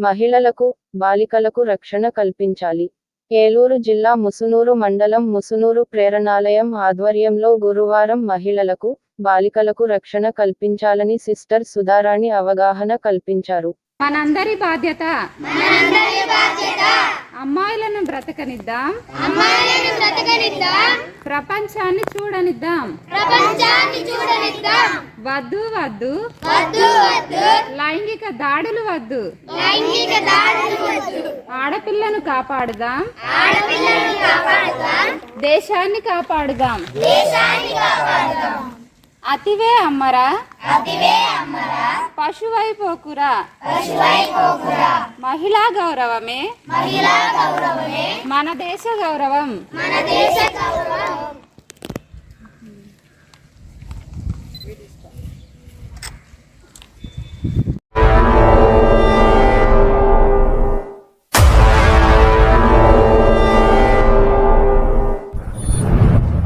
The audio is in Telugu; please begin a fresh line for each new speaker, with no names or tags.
మహిళలకు బాలికలకు రక్షణ కల్పించాలి. ఏలూరు జిల్లా ముసునూరు మండలం ముసునూరు ప్రేరణాలయం ఆధ్వర్యంలో గురువారం మహిళలకు బాలికలకు రక్షణ కల్పించాలని సిస్టర్ సుధారాణి అవగాహన కల్పించారు.
మనందరి బాధ్యత. అమ్మాయిలను బ్రతకనిద్దాం.
అమ్మాయిలను బ్రతకనిద్దాం.
ప్రపంచాన్ని చూడనిద్దాం.
ప్రపంచాన్ని చూడనిద్దాం.
వద్దు వద్దు.
వద్దు వద్దు.
లైంగిక దాడులు వద్దు.
లైంగిక దాడులు వద్దు.
ఆడపిల్లను కాపాడుదాం.
ఆడపిల్లలను కాపాడుదాం.
దేశాన్ని కాపాడుదాం.
దేశాన్ని కాపాడుదాం.
అతివే అమ్మరా.
అతివే అమ్మరా.
పశువైపోకురా
పశువై పోకురా.
మహిళా గౌరవమే.
మహిళా గౌరవమే.
మన దేశ గౌరవం.
మన దేశ